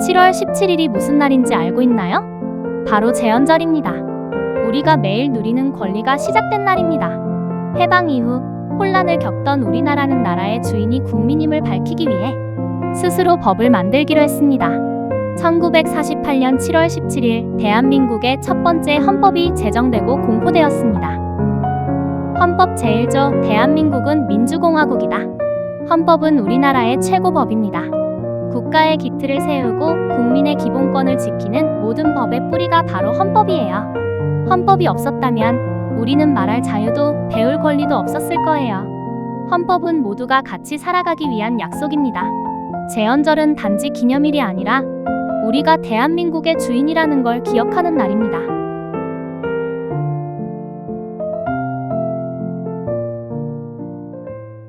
7월 17일이 무슨 날인지 알고 있나요? 바로 제헌절입니다. 우리가 매일 누리는 권리가 시작된 날입니다. 해방 이후 혼란을 겪던 우리나라는 나라의 주인이 국민임을 밝히기 위해 스스로 법을 만들기로 했습니다. 1948년 7월 17일 대한민국의 첫 번째 헌법이 제정되고 공포되었습니다. 헌법 제1조 대한민국은 민주공화국이다. 헌법은 우리나라의 최고법입니다. 국가의 기틀을 세우고 국민의 기본권을 지키는 모든 법의 뿌리가 바로 헌법이에요. 헌법이 없었다면 우리는 말할 자유도 배울 권리도 없었을 거예요. 헌법은 모두가 같이 살아가기 위한 약속입니다. 제헌절은 단지 기념일이 아니라 우리가 대한민국의 주인이라는 걸 기억하는 날입니다.